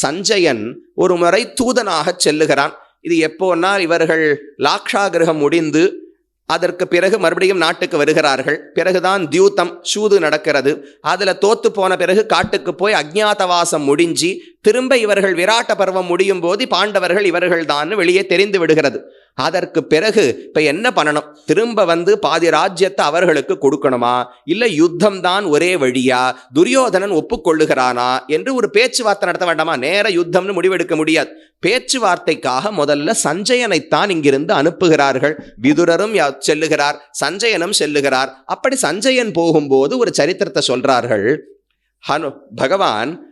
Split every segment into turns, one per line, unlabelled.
சஞ்சயன் ஒரு முறை தூதனாக செல்லுகிறான். இது எப்போன்னா இவர்கள் லாக்ஷா கிரகம் முடிந்து அதற்கு பிறகு மறுபடியும் நாட்டுக்கு வருகிறார்கள். பிறகுதான் தியூத்தம் சூது நடக்கிறது. அதுல தோத்து போன பிறகு காட்டுக்கு போய் அஜ்ஞாதவாசம் முடிஞ்சு திரும்ப இவர்கள் விராட்ட பருவம் முடியும் போது பாண்டவர்கள் இவர்கள் தான் வெளியே தெரிந்து விடுகிறது. அதற்கு பிறகு இப்போ என்ன பண்ணணும்? திரும்ப வந்து பாதி ராஜ்யத்தை அவர்களுக்கு கொடுக்கணுமா? இல்லை யுத்தம் தான் ஒரே வழியா? துரியோதனன் ஒப்புக்கொள்ளுகிறானா? என்று ஒரு பேச்சுவார்த்தை நடத்த வேண்டாமா? நேர யுத்தம்னு முடிவெடுக்க முடியாது. பேச்சுவார்த்தைக்காக முதல்ல சஞ்சயனைத்தான் இங்கிருந்து அனுப்புகிறார்கள். விதுரரும் யா- செல்லுகிறார். சஞ்சயனும் செல்லுகிறார். அப்படி சஞ்சயன் போகும்போது ஒரு சரித்திரத்தை சொல்றார்கள். ஹனு பகவான்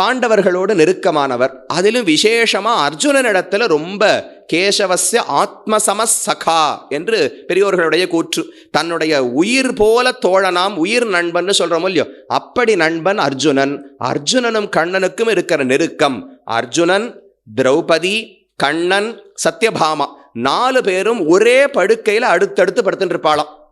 பாண்டவர்களோடு நெருக்கமானவர். அதிலும் விசேஷமாக அர்ஜுனனிடத்தில் ரொம்ப கேசவஸ்ய ஆத்மசமசகா என்று பெரியோர்களுடைய கூற்று. தன்னுடைய உயிர் போல தோழனாம் உயிர் நண்பன் சொல்கிறோம் இல்லையோ? அப்படி நண்பன் அர்ஜுனன். அர்ஜுனனும் கண்ணனுக்கும் இருக்கிற நெருக்கம். அர்ஜுனன் திரௌபதி கண்ணன் சத்யபாமா. நாலு பேரும் ஒரே படுக்கையில் அடுத்தடுத்து படுத்துட்டு இருப்பாளாம்.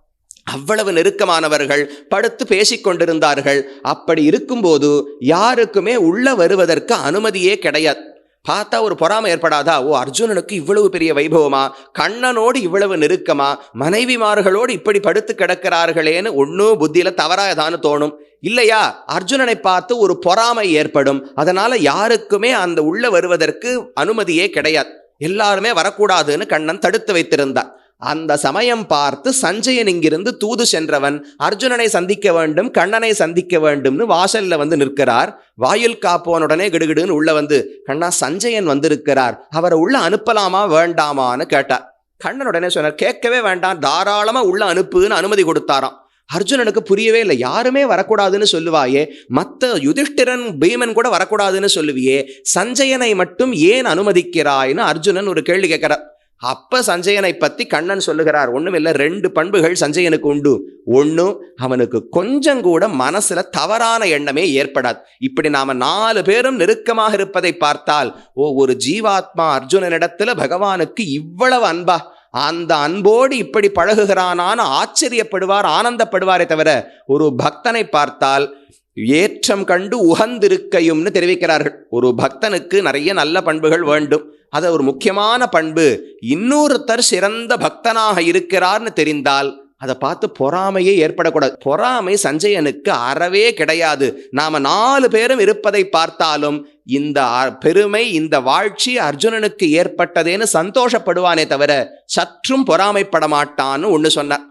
அவ்வளவு நெருக்கமானவர்கள் படுத்து பேசிக் கொண்டிருந்தார்கள். அப்படி இருக்கும்போது யாருக்குமே உள்ள வருவதற்கு அனுமதியே கிடையாது. பார்த்தா ஒரு பொறாமை ஏற்படாதா? ஓ அர்ஜுனனுக்கு இவ்வளவு பெரிய வைபவமா? கண்ணனோடு இவ்வளவு நெருக்கமா? மனைவிமார்களோடு இப்படி படுத்து கிடக்கிறார்களேன்னு ஒன்றும் புத்தியில தவறா ஏதான்னு தோணும். இல்லையா? அர்ஜுனனை பார்த்து ஒரு பொறாமை ஏற்படும். அதனால யாருக்குமே அந்த உள்ள வருவதற்கு அனுமதியே கிடையாது. எல்லாருமே வரக்கூடாதுன்னு கண்ணன் தடுத்து வைத்திருந்தார் அந்த சமயம் பார்த்து சஞ்சயன் இங்கிருந்து தூது சென்றவன் அர்ஜுனனை சந்திக்க வேண்டும் கண்ணனை சந்திக்க வேண்டும்னு வாசல்ல வந்து நிற்கிறார். வாயில் காப்பவனுடனே கிடுகிடுன்னு உள்ள வந்து கண்ணா சஞ்சயன் வந்திருக்கிறார். அவரை உள்ள அனுப்பலாமா வேண்டாமான்னு கேட்டார் கண்ணன் உடனே சொன்னார் கேட்கவே வேண்டாம். தாராளமா உள்ள அனுப்புன்னு அனுமதி கொடுத்தாராம். அர்ஜுனனுக்கு புரியவே இல்லை. யாருமே வரக்கூடாதுன்னு சொல்லுவாயே. மற்ற யுதிஷ்டிரன் பீமன் கூட வரக்கூடாதுன்னு சொல்லுவியே. சஞ்சயனை மட்டும் ஏன் அனுமதிக்கிறாய்னு அர்ஜுனன் ஒரு கேள்வி கேட்கிறார். அப்ப சஞ்சயனை பத்தி கண்ணன் சொல்லுகிறார். ஒன்றும் இல்லை ரெண்டு பண்புகள் சஞ்சயனுக்கு உண்டு. ஒன்று அவனுக்கு கொஞ்சம் கூட மனசுல தவறான எண்ணமே ஏற்படாது. இப்படி நாம நாலு பேரும் நெருக்கமாக இருப்பதை பார்த்தால் ஓ ஒரு ஜீவாத்மா அர்ஜுனனிடத்துல பகவானுக்கு இவ்வளவு அன்பா? அந்த அன்போடு இப்படி பழகுகிறானான்னு ஆச்சரியப்படுவார் ஆனந்தப்படுவாரே தவிர ஒரு பக்தனை பார்த்தால் ஏற்றம் கண்டு உகந்திருக்கையும்னு தெரிவிக்கிறார்கள். ஒரு பக்தனுக்கு நிறைய நல்ல பண்புகள் வேண்டும். அது ஒரு முக்கியமான பண்பு. இன்னொருத்தர் சிறந்த பக்தனாக இருக்கிறார்னு தெரிந்தால் அதை பார்த்து பொறாமையே ஏற்படக்கூடாது. பொறாமை சஞ்சயனுக்கு அறவே கிடையாது. நாம நாலு பேரும் இருப்பதை பார்த்தாலும் இந்த அ- பெருமை இந்த வாழ்ச்சி அர்ஜுனனுக்கு ஏற்பட்டதேன்னு சந்தோஷப்படுவானே தவிர சற்றும் பொறாமைப்பட மாட்டான்னு ஒன்று சொன்னார்.